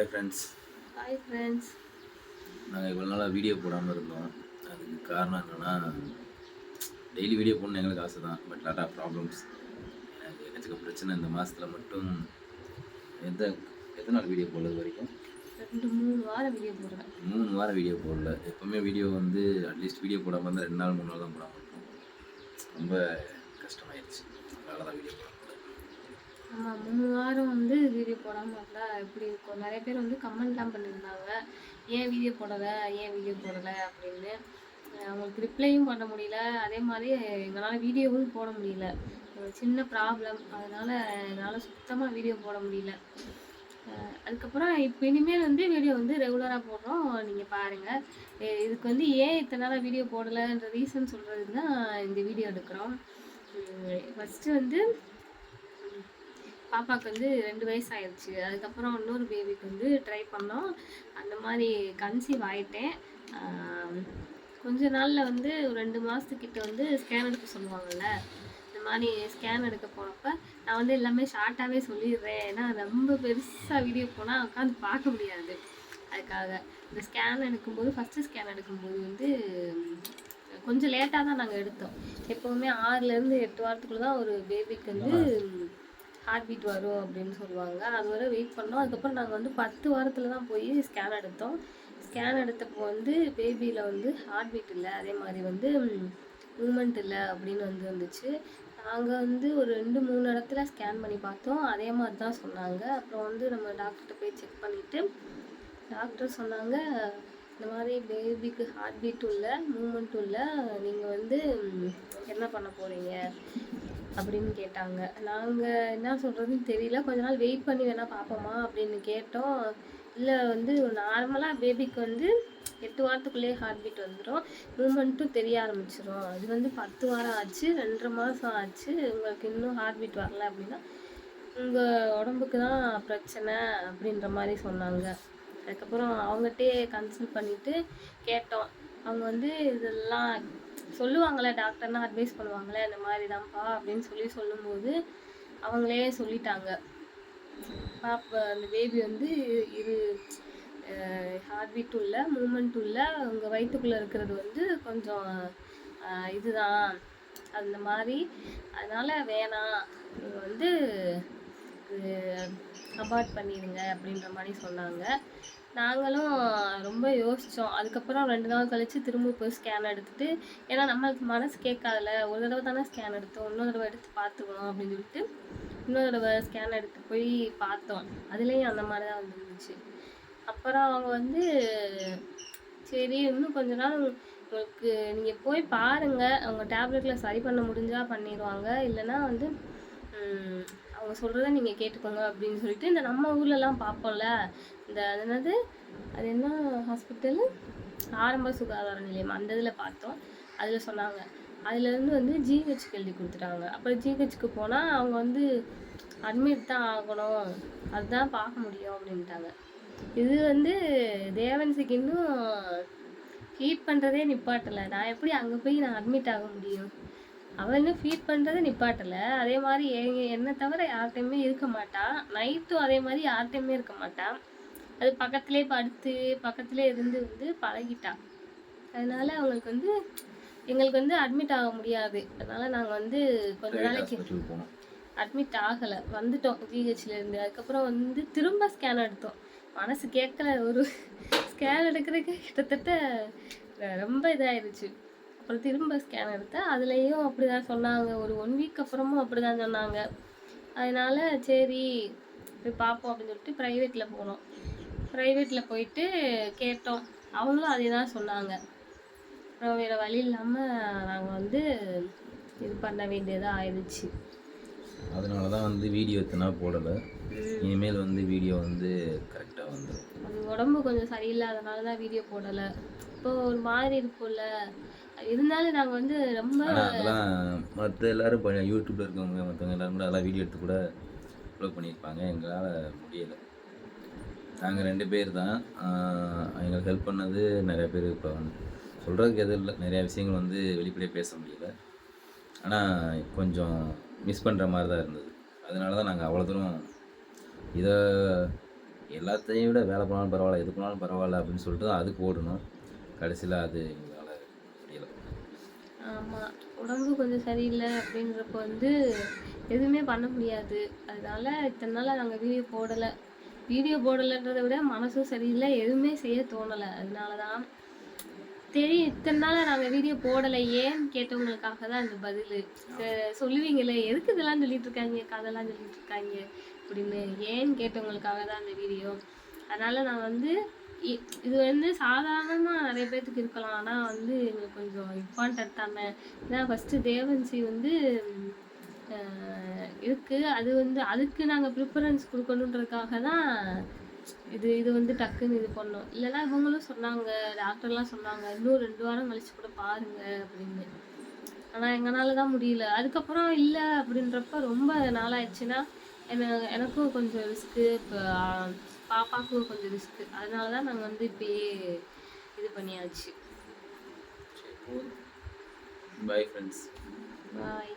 Hi friends hi friends நாங்கள் இவ்வளோ நாளாக வீடியோ போடாமல் இருந்தோம். அதுக்கு காரணம் என்னென்னா டெய்லி வீடியோ போடணும் எங்களுக்கு ஆசை தான் பட் லாட் ஆஃப் ப்ராப்ளம்ஸ் எனக்கு எக்கச்சக்க பிரச்சனை இந்த மாதத்தில் மட்டும்? எந்த எத்தனை நாள் வீடியோ போடல இது வரைக்கும்? ரெண்டு மூணு வாரம் வீடியோ போடுறேன். மூணு வாரம் வீடியோ போடல. எப்போவுமே வீடியோ வந்து அட்லீஸ்ட் வீடியோ போடாமல் இருந்தால் ரெண்டு நாள் மூணு நாள் தான் போடாமல் இருக்கும் ரொம்ப கஷ்டமாயிடுச்சு அதனால தான் வீடியோ போட ஆமாம் மூணு வாரம் வந்து வீடியோ போடாமல் இருந்தால் எப்படி இருக்கும்? நிறைய பேர் வந்து கமெண்ட்லாம் பண்ணியிருந்தாங்க. ஏன் வீடியோ போடலை? ஏன் வீடியோ போடலை? அப்படின்னு. அவங்களுக்கு ரிப்ளையும் பண்ண முடியல. அதே மாதிரி எங்களால் வீடியோவும் போட முடியல. ஒரு சின்ன ப்ராப்ளம் அதனால் என்னால் சுத்தமாக வீடியோ போட முடியல. அதுக்கப்புறம் இப்போ இனிமேல் வந்து வீடியோ வந்து ரெகுலராக போடுறோம். நீங்கள் பாருங்கள் இதுக்கு வந்து ஏன் இத்தனை நாளாக வீடியோ போடலைன்ற ரீசன் சொல்கிறது தான் இந்த வீடியோ எடுக்கிறோம். ஃபஸ்ட்டு வந்து பாப்பாவுக்கு வந்து ரெண்டு வயசு ஆயிடுச்சு அதுக்கப்புறம் இன்னொரு பேபிக்கு வந்து ட்ரை பண்ணோம். அந்த மாதிரி கன்சீவ் ஆயிட்டேன். கொஞ்ச நாளில் வந்து ஒரு ரெண்டு மாதத்துக்கிட்ட வந்து ஸ்கேன் எடுக்க சொல்லுவாங்கல்ல இந்த மாதிரி ஸ்கேன் எடுக்க போனப்ப நான் வந்து எல்லாமே ஷார்ட்டாகவே சொல்லிடுறேன். ஏன்னா ரொம்ப பெருசாக வீடியோ போனால் உட்காந்து பார்க்க முடியாது. அதுக்காக இந்த ஸ்கேன் எடுக்கும்போது ஃபஸ்ட்டு ஸ்கேன் எடுக்கும்போது வந்து கொஞ்சம் லேட்டாக தான் நாங்கள் எடுத்தோம். எப்போவுமே ஆறுலேருந்து எட்டு வாரத்துக்குள்ளே தான் ஒரு பேபிக்கு வந்து ஹார்ட் பீட் வரும் அப்படின்னு சொல்லுவாங்க. அது வரை வெயிட் பண்ணோம். அதுக்கப்புறம் நாங்கள் வந்து பத்து வாரத்தில் தான் போய் ஸ்கேன் எடுத்தோம். ஸ்கேன் எடுத்தப்போ வந்து பேபியில் வந்து ஹார்ட் பீட் இல்லை. அதே மாதிரி வந்து மூமெண்ட் இல்லை அப்படின்னு வந்து வந்துச்சு நாங்கள் வந்து ஒரு ரெண்டு மூணு இடத்துல ஸ்கேன் பண்ணி பார்த்தோம். அதே மாதிரி தான் சொன்னாங்க. அப்புறம் வந்து நம்ம டாக்டர்கிட்ட போய் செக் பண்ணிவிட்டு டாக்டர் சொன்னாங்க இந்த மாதிரி பேபிக்கு ஹார்ட் பீட் உள்ள மூமெண்ட் உள்ள நீங்கள் வந்து என்ன பண்ண போகிறீங்க அப்படின்னு கேட்டாங்க. நாங்கள் என்ன சொல்கிறதுன்னு தெரியல. கொஞ்ச நாள் வெயிட் பண்ணி வேணால் பார்ப்போமா அப்படின்னு கேட்டோம். இல்லை வந்து நார்மலாக பேபிக்கு வந்து எட்டு வாரத்துக்குள்ளேயே ஹார்ட் பீட் வந்துடும் மூமெண்ட்டும் தெரிய ஆரம்பிச்சிடும் அது வந்து பத்து வாரம் ஆச்சு ரெண்டரை மாதம் ஆச்சு. உங்களுக்கு இன்னும் ஹார்ட் பீட் வரல அப்படின்னா உங்கள் உடம்புக்கு தான் பிரச்சனை அப்படின்ற மாதிரி சொன்னாங்க. அதுக்கப்புறம் அவங்ககிட்டே கன்சல்ட் பண்ணிவிட்டு கேட்டோம். அவங்க வந்து இதெல்லாம் சொல்லுவாங்களே டாக்டர்னா அட்வைஸ் பண்ணுவாங்களே இந்த மாதிரி தான்ப்பா அப்படின்னு சொல்லி சொல்லும்போது அவங்களே சொல்லிட்டாங்க. பாப்பா அந்த பேபி வந்து இரு ஹார்ட் பீட்டும் இல்லை உள்ள உங்கள் வயிற்றுக்குள்ளே இருக்கிறது வந்து கொஞ்சம் இதுதான். அந்த மாதிரி. அதனால் வேணாம். நீங்கள் வந்து அபார்ட் பண்ணிடுங்க அப்படின்ற மாதிரி சொன்னாங்க. நாங்களும் ரொம்ப யோசித்தோம் அதுக்கப்புறம் ரெண்டு நாள் கழித்து திரும்ப போய் ஸ்கேன் எடுத்துட்டு ஏன்னா நம்மளுக்கு மனசு கேட்காதுல ஒரு தடவை தானே ஸ்கேன் எடுத்தோம். இன்னொரு தடவை எடுத்து பார்த்துக்கணும் அப்படின்னு சொல்லிட்டு இன்னொரு தடவை ஸ்கேன் எடுத்து போய் பார்த்தோம். அதுலேயும் அந்த மாதிரி தான் வந்துருந்துச்சு. அப்புறம் அவங்க வந்து சரி இன்னும் கொஞ்ச நாள் உங்களுக்கு நீங்கள் போய் பாருங்கள் அவங்க டேப்லெட்டில் சரி பண்ண முடிஞ்சால் பண்ணிடுவாங்க. இல்லைன்னா வந்து அவங்க சொல்கிறத நீங்கள் கேட்டுக்கோங்க அப்படின்னு சொல்லிட்டு இந்த நம்ம ஊர்லலாம் பார்ப்போம்ல. இந்த என்னது? அது என்ன ஹாஸ்பிட்டலு ஆரம்ப சுகாதார நிலையம். அந்த இதில் பார்த்தோம். அதில் சொன்னாங்க. அதுலேருந்து வந்து ஜிஹெச்க்கு எழுதி கொடுத்துட்டாங்க. அப்புறம் ஜிஹெச்க்கு போனால் அவங்க வந்து அட்மிட் தான் ஆகணும். அதுதான் பார்க்க முடியும் அப்படின்ட்டாங்க. இது வந்து தேவன்சிக்கு இன்னும் ஹீட் பண்ணுறதே நிப்பாட்டலை. நான் எப்படி அங்கே போய் நான் அட்மிட் ஆக முடியும்? அவன் இன்னும் ஃபீட் பண்ணுறதே நிப்பாட்டலை. அதே மாதிரி என்னை தவிர யார்கிட்டையுமே இருக்க மாட்டான் நைட்டும் அதே மாதிரி யார்கிட்டையுமே இருக்க மாட்டான் அது பக்கத்துலேயே படுத்து பக்கத்துலேயே இருந்து வந்து பழகிட்டான் அதனால அவங்களுக்கு வந்து எங்களுக்கு வந்து அட்மிட் ஆக முடியாது. அதனால நாங்கள் வந்து கொஞ்ச நாளைக்கு அட்மிட் ஆகலை. வந்துட்டோம் ஜிஹெச்ல இருந்து. அதுக்கப்புறம் வந்து திரும்ப ஸ்கேன் எடுத்தோம். மனசு கேட்கல ஒரு ஸ்கேன் எடுக்கிறதுக்கு கிட்டத்தட்ட ரொம்ப இதாயிருச்சு. அப்புறம் திரும்ப ஸ்கேன் எடுத்தேன். அதுலேயும் அப்படி தான் சொன்னாங்க. ஒரு ஒன் வீக் அப்புறமும் அப்படி தான் சொன்னாங்க. அதனால சரி போய் பார்ப்போம் அப்படின்னு சொல்லிட்டு ப்ரைவேட்டில் போனோம். ப்ரைவேட்டில் போயிட்டு கேட்டோம். அவங்களும் அதே தான் சொன்னாங்க. அப்புறம் வேறு வழி இல்லாமல் நாங்கள் வந்து இது பண்ண வேண்டியதாக ஆயிடுச்சு. அதனால தான் வந்து வீடியோ எத்தனை போடலை. இனிமேல் வந்து வீடியோ வந்து கரெக்டாக வந்துடும் அது உடம்பு கொஞ்சம் சரியில்லாதனால தான் வீடியோ போடலை. இப்போ ஒரு மாதிரி இருக்கும்ல. இருந்தாலும் நாங்கள் வந்து ரொம்ப அதெல்லாம் மற்ற எல்லாரும் யூடியூப்ல யூடியூப்பில் இருக்கவங்க மற்றவங்க எல்லாரும் கூட அதெல்லாம் வீடியோ எடுத்து கூட அப்லோட் பண்ணியிருப்பாங்க. எங்களால் முடியலை. நாங்கள் ரெண்டு பேர் தான். எங்களுக்கு ஹெல்ப் பண்ணது நிறைய பேர் இப்போ சொல்கிறதுக்கு எதுவும் இல்லை. நிறையா விஷயங்கள் வந்து வெளிப்படையாக பேச முடியல. ஆனால் கொஞ்சம் மிஸ் பண்ணுற மாதிரி தான் இருந்தது. அதனால தான் நாங்கள் அவ்வளோ தூரம் இதை எல்லாத்தையும் விட வேலை போனாலும் பரவாயில்ல எது போனாலும் பரவாயில்ல அப்படின்னு சொல்லிட்டு தான் அதுக்கு ஓடணும். கடைசியில் அது ஆமாம் உடம்பு கொஞ்சம் சரியில்லை அப்படின்றப்ப வந்து எதுவுமே பண்ண முடியாது. அதனால இத்தனை நாள் நாங்கள் வீடியோ போடலை. வீடியோ போடலைன்றதை விட மனசும் சரியில்லை எதுவுமே செய்ய தோணலை. அதனால தான் தெரியும் இத்தனை நாளாக நாங்கள் வீடியோ போடலை. ஏன்னு கேட்டவங்களுக்காக தான் இந்த பதில். சொல்லுவீங்களே எதுக்கு இதெல்லாம் சொல்லிட்டு இருக்காங்க கதைலாம் சொல்லிட்டு இருக்காங்க அப்படின்னு ஏன்னு கேட்டவங்களுக்காக தான் இந்த வீடியோ அதனால் நான் வந்து இது வந்து சாதாரணமாக நிறைய பேர்த்துக்கு இருக்கலாம். ஆனால் வந்து எங்களுக்கு கொஞ்சம் இம்பார்ட்டன்ட் தானே. ஏன்னா ஃபஸ்ட்டு தேவன்சி வந்து இருக்குது இருக்கு. அது வந்து அதுக்கு நாங்கள் ப்ரிஃபரன்ஸ் கொடுக்கணுன்றதுக்காக தான் இது இது வந்து டக்குன்னு இது பண்ணோம். இல்லைன்னா இவங்களும் சொன்னாங்க டாக்டர்லாம் சொன்னாங்க இன்னும் ரெண்டு வாரம் கழிச்சு கூட பாருங்க அப்படின்னு. ஆனால் எங்களால தான் முடியல. அதுக்கப்புறம் இல்லை அப்படின்றப்ப ரொம்ப நாளாயிடுச்சுன்னா என்ன எனக்கும் கொஞ்சம் ரிஸ்க்கு இப்போ பாப்பாவுக்கும் கொஞ்சம் ரிஸ்க்கு அதனால தான் நாங்கள் வந்து இப்பயே இது பண்ணியாச்சு. Bye friends bye